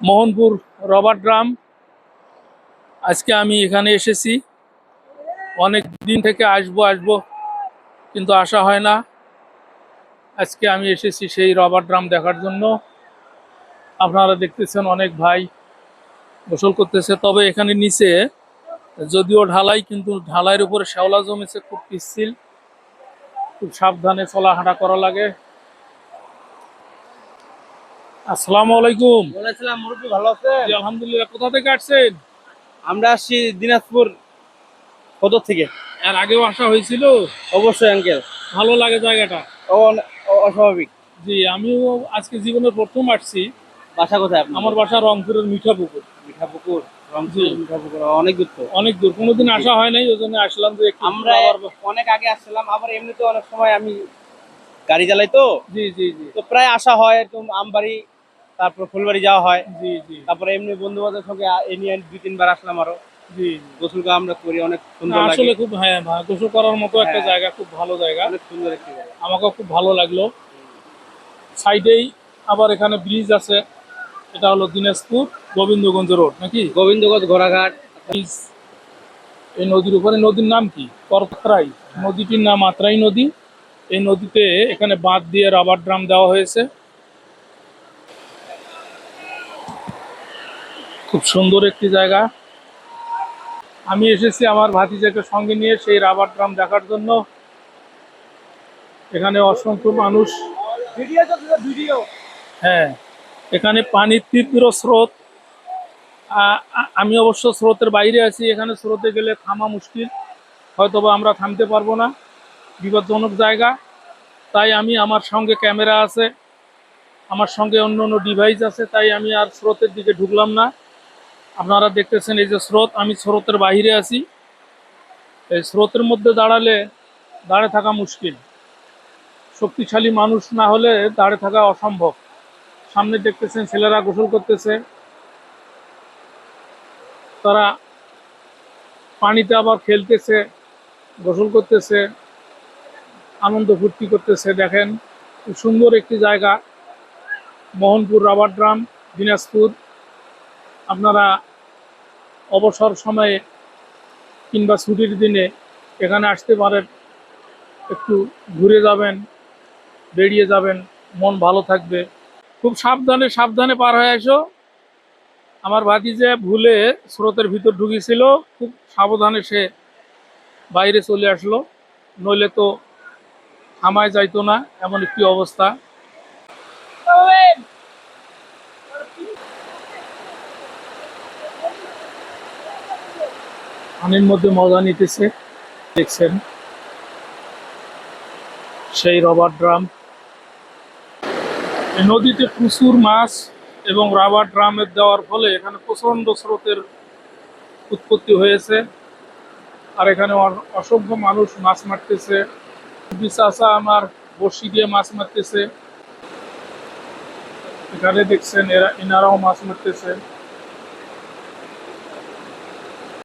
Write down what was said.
Mohanpur rubber drum আজকে আমি এখানে এসেছি। অনেক দিন থেকে আসব আসব, কিন্তু আসা হয় না। আজকে আমি এসেছি সেই রবার ড্রাম দেখার জন্য। আপনারা দেখতেছেন অনেক ভাই গোসল করতেছে। তবে এখানে নিচে যদিও ঢালাই, কিন্তু ঢালাইয়ের উপরে শ্যাওলা জমেছে, খুব পিচ্ছিল। খুব সাবধানে চলাহাঁটা করা লাগে। আসসালামু আলাইকুম। বলেছিলাম মুরব্বী ভালো আছে জি, আলহামদুলিল্লাহ কোথা থেকে আসছেন? আমরা আসছি দিনাজপুর সদর থেকে। এর আগেও আসা হয়েছিল? অবশ্যই আঙ্কেল ভালো লাগে জায়গাটা? অস্বাভাবিক। জি আমিও আজকে জীবনের প্রথম আসছি। বাসা কোথায় আমার বাসা রংপুরের মিঠাপুকুর। মিঠাপুকুর জি। রংপুর মিঠাপুকুর অনেক দূর তো। অনেক দূর কোনোদিন আসা হয় নাই ওই জন্য আসলাম যে আমরা অনেক আগে আসছিলাম আবার এমনিতে অনেক সময় আমি গাড়ি চালাই তো। জি জি জি। তো প্রায় আসা হয় একদম আমবাড়ি তারপর ফুলবাড়ি যাওয়া হয়। জি জি। তারপরে এমনি বন্ধু বান্ধবের সঙ্গে এ নিয়ে দুই তিনবার আসলাম আরও। জি গোসল আমরা করি অনেক সুন্দর লাগে আসলে খুব হ্যাঁ হ্যাঁ, গোসল করার মতো একটা হ্যাঁ। জায়গা খুব ভালো জায়গা। অনেক সুন্দর একটি জায়গা। আমাকেও খুব ভালো লাগল। সাইডেই আবার এখানে ব্রিজ আছে। এটা হলো দিনাজপুর গোবিন্দগঞ্জ রোড নাকি? গোবিন্দগঞ্জ ঘোড়াঘাট। ব্রিজ। এই নদীর উপরে নদীর নাম কি? করত্রাই নদীটির নাম আত্রাই নদী। এই নদীতে এখানে বাঁধ দিয়ে রাবার ড্রাম দেওয়া হয়েছে। খুব সুন্দর একটি জায়গা। আমি এসেছি আমার ভাতিজাকে সঙ্গে নিয়ে সেই রাবার ড্রাম দেখার জন্য। এখানে অসংখ্য মানুষ। হ্যাঁ এখানে পানির তীব্র স্রোত। আমি অবশ্য স্রোতের বাইরে আছি, এখানে স্রোতে গেলে থামা মুশকিল। হয়তোবা আমরা থামতে পারব না। বিপজ্জনক জায়গা। তাই আমি আমার সঙ্গে ক্যামেরা আছে। আমার সঙ্গে অন্য অন্য ডিভাইস আছে, তাই আমি আর স্রোতের দিকে ঢুকলাম না। আপনারা দেখতেছেন এই যে স্রোত, আমি স্রোতের বাইরে আছি। এই স্রোতের মধ্যে দাঁড়ালে দাঁড়ে থাকা মুশকিল। শক্তিশালী মানুষ না হলে দাঁড়ে থাকা অসম্ভব। সামনে দেখতেছেন ছেলেরা গোসল করতেছে। তারা পানিতে আবার খেলতেছে, গোসল করতেছে, আনন্দ ফুর্তি করতেছে। দেখেন খুব সুন্দর একটি জায়গা, মোহনপুর রাবার ড্রাম, দিনাজপুর। আপনারা অবসর সময়ে কিংবা ছুটির দিনে এখানে আসতে পারেন, একটু ঘুরে যাবেন, বেরিয়ে যাবেন, মন ভালো থাকবে। খুব সাবধানে সাবধানে পার হয়ে আসো আমার ভাতিজে ভুলে স্রোতের ভিতর ঢুকেছিল, খুব সাবধানে সে বাইরে চলে আসলো, নইলে তো থামায় যাইতো না, এমন একটি অবস্থা। পানির মধ্যে মজা নিতেছে। দেখছেন? সেই রবার ড্রাম নদীতে প্রচুর মাছ এবং রাবার ড্রামের দেওয়ার ফলে এখানে প্রচণ্ড স্রোতের উৎপত্তি হয়েছে। আর এখানে অসংখ্য মানুষ মাছ মারতেছে। চাষা আমার বড়শি দিয়ে মাছ মারতেছে। এখানে দেখছেন এরা এনারাও মাছ মারতেছে।